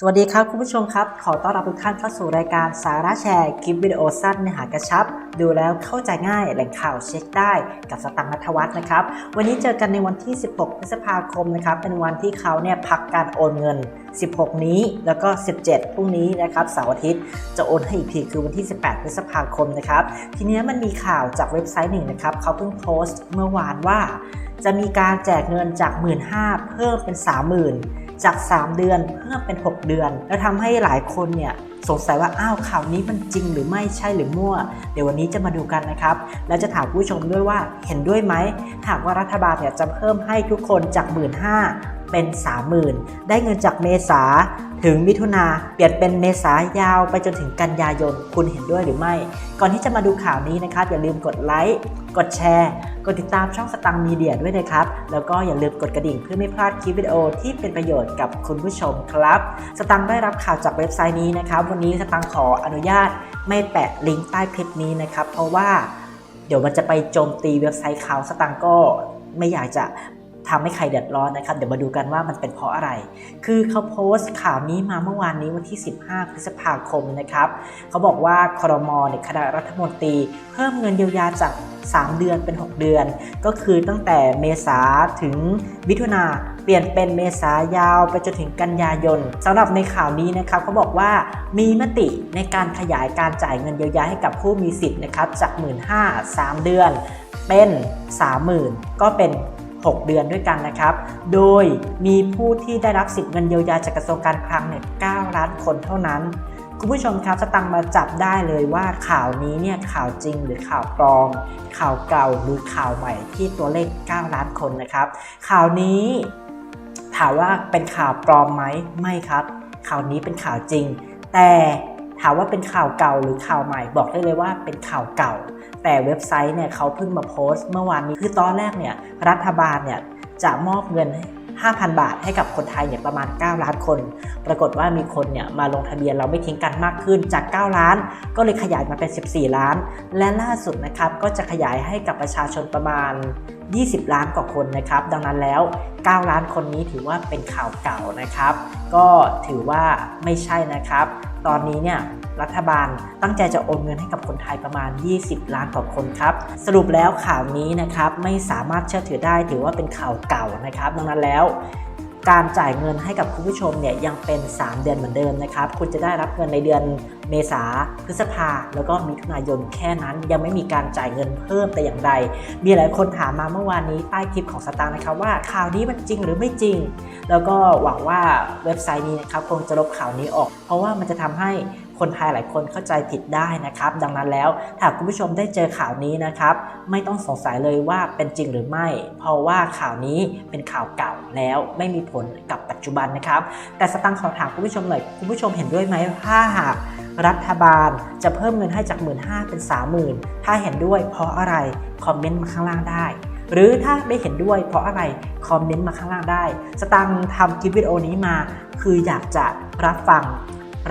สวัสดีครับคุณผู้ชมครับ ขอต้อนรับทุกท่านเข้าสู่รายการสาระแชร์คลิปวิดีโอสั้นเนื้อหากระชับ ดูแล้วเข้าใจง่ายแหล่งข่าวเช็คได้กับสตังค์นัทวัฒน์นะครับ วันนี้เจอกันในวันที่ 16 พฤษภาคมนะครับ เป็นวันที่เขาเนี่ยพักการโอนเงิน 16 นี้แล้วก็ 17 พรุ่งนี้นะครับเสาร์อาทิตย์จะโอนให้อีกทีคือวันที่ 18 พฤษภาคมนะครับ ทีนี้มันมีข่าวจากเว็บไซต์หนึ่งนะครับเขาเพิ่งโพสต์เมื่อวานว่า จะมีการแจกเงินจาก 1 5 0 0 0เพิ่มเป็น 30,000 จาก 3 เดือนเพิ่มเป็น 6 เดือน แล้วทำให้หลายคนเนี่ยสงสัยว่าอ้าวข่าวนี้มันจริงหรือไม่ใช่หรือมั่ว เดี๋ยววันนี้จะมาดูกันนะครับ แล้วจะถามผู้ชมด้วยว่าเห็นด้วยไหมหากว่ารัฐบาลเนี่ยจะเพิ่มให้ทุกคนจาก 1 5ื่น เป็น 30,000 ได้เงินจากเมษาถึงมิถุนาเปลี่ยนเป็นเมษายาวไปจนถึงกันยายน คุณเห็นด้วยหรือไม่ ก่อนที่จะมาดูข่าวนี้นะครับ อย่าลืมกดไลค์ กดแชร์ กดติดตามช่องสตังมีเดียด้วยนะครับ แล้วก็อย่าลืมกดกระดิ่งเพื่อไม่พลาดคลิปวิดีโอที่เป็นประโยชน์กับคุณผู้ชมครับ สตังได้รับข่าวจากเว็บไซต์นี้นะครับ วันนี้สตังขออนุญาตไม่แปะลิงก์ใต้คลิปนี้นะครับ เพราะว่าเดี๋ยวมันจะไปโจมตีเว็บไซต์เขาวสตังก็ไม่อยากจะ ทำให้ใครเดือดร้อนนะครับ เดี๋ยวมาดูกันว่ามันเป็นเพราะอะไร คือเขาโพสต์ข่าวนี้มาเมื่อวานนี้วันที่ 15 พฤษภาคมนะครับเขาบอกว่าครมเนี่ยคณะรัฐมนตรี เพิ่มเงินเยียวยาจาก 3 เดือนเป็น 6 เดือน ก็คือตั้งแต่เมษาถึงมิถุนาเปลี่ยนเป็นเมษายาวไปจนถึงกันยายนสำหรับในข่าวนี้นะครับเขาบอกว่ามีมติในการขยายการจ่ายเงินเยียวยาให้กับผู้มีสิทธิ์นะครับจาก 1 5 0 0 0 3เดือนเป็น 30,000 ก็เป็น 6 เดือนด้วยกันนะครับ โดยมีผู้ที่ได้รับสิทธิ์เงินเยียวยาจากกระทรวงการคลังเนี่ย9ล้านคนเท่านั้นคุณผู้ชมครับสตังมาจับได้เลยว่าข่าวนี้เนี่ยข่าวจริงหรือข่าวปลอม ข่าวเก่าหรือข่าวใหม่ที่ตัวเลข 9 ล้านคนนะครับ ข่าวนี้ถามว่าเป็นข่าวปลอมไหมไม่ครับ ข่าวนี้เป็นข่าวจริง แต่ ถามว่าเป็นข่าวเก่าหรือข่าวใหม่บอกได้เลยว่าเป็นข่าวเก่า แต่เว็บไซต์เนี่ยเขาเพิ่งมาโพสต์เมื่อวานนี้คือตอนแรกเนี่ยรัฐบาลเนี่ยจะมอบเงิน 5,000 บาทให้กับคนไทยเนี่ยประมาณ 9 ล้านคน ปรากฏว่ามีคนเนี่ยมาลงทะเบียนเราไม่ทิ้งกันมากขึ้นจาก 9 ล้าน ก็เลยขยายมาเป็น 14 ล้าน และล่าสุดนะครับก็จะขยายให้กับประชาชนประมาณ 20 ล้านกว่าคนนะครับ ดังนั้นแล้ว 9 ล้านคนนี้ถือว่าเป็นข่าวเก่านะครับ ก็ถือว่าไม่ใช่นะครับ ตอนนี้เนี่ยรัฐบาลตั้งใจจะโอนเงินให้กับคนไทยประมาณ 20 ล้านกว่าคนครับ สรุปแล้วข่าวนี้นะครับไม่สามารถเชื่อถือได้ถือว่าเป็นข่าวเก่านะครับ ดังนั้นแล้ว การจ่ายเงินให้กับคุณผู้ชมเนี่ยยังเป็น 3 เดือนเหมือนเดิมนะครับ คุณจะได้รับเงินในเดือนเมษาพฤษภาแล้วก็มิถุนายนแค่นั้นยังไม่มีการจ่ายเงินเพิ่มแต่อย่างใด มีหลายคนถามมาเมื่อวานนี้ใต้คลิปของสตาร์นะครับว่าข่าวนี้มันจริงหรือไม่จริง แล้วก็หวังว่าเว็บไซต์นี้นะครับคงจะลบข่าวนี้ออก เพราะว่ามันจะทำให้ คนไทยหลายคนเข้าใจผิดได้นะครับ ดังนั้นแล้วถ้าคุณผู้ชมได้เจอข่าวนี้นะครับ ไม่ต้องสงสัยเลยว่าเป็นจริงหรือไม่ เพราะว่าข่าวนี้เป็นข่าวเก่าแล้วไม่มีผลกับปัจจุบันนะครับ แต่สตังค์ขอถามคุณผู้ชมหน่อยคุณผู้ชมเห็นด้วยไหมถ้าหากรัฐบาลจะเพิ่มเงินให้จาก 1 5ื่นเป็น 30,000 ถ้าเห็นด้วยเพราะอะไรคอมเมนต์มาข้างล่างได้ หรือถ้าไม่เห็นด้วยเพราะอะไรคอมเมนต์มาข้างล่างได้ สตังค์ทำคลิปวิดีโอนี้มา คืออยากจะรับฟัง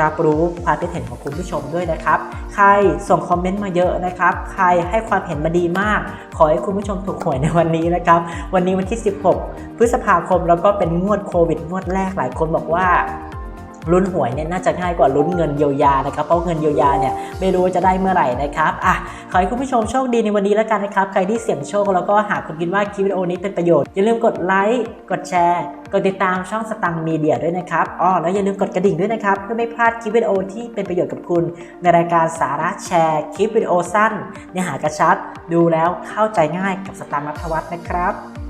รับรู้ความคิดเห็นของคุณผู้ชมด้วยนะครับ ใครส่งคอมเมนต์มาเยอะนะครับ ใครให้ความเห็นมาดีมาก ขอให้คุณผู้ชมถูกหวยในวันนี้นะครับ วันนี้วันที่ 16 พฤษภาคมแล้วก็เป็นงวดโควิดงวดแรกหลายคนบอกว่าลุ้นหวยเนี่ยน่าจะง่ายกว่าลุ้นเงินเยียวยานะครับเพราะเงินเยียวยาเนี่ยไม่รู้จะได้เมื่อไหร่นะครับอะขอให้คุณผู้ชมโชคดีในวันนี้แล้วกันนะครับ ใครที่เสี่ยงโชคแล้วก็หากคุณคิดว่าคลิปวิดีโอนี้เป็นประโยชน์อย่าลืมกดไลค์กดแชร์ ดติดตามช่องสตังมีเดียด้วยนะครับอ๋อแล้วอย่าลืมกดกระดิ่งด้วยนะครับ เพื่อไม่พลาดคลิปวิดีโอที่เป็นประโยชน์กับคุณ ในรายการสาระแชร์คลิปวิดีโอสั้นเนื้อหากระชับ ดูแล้วเข้าใจง่ายกับสตังค์นัทวัฒน์นะครับ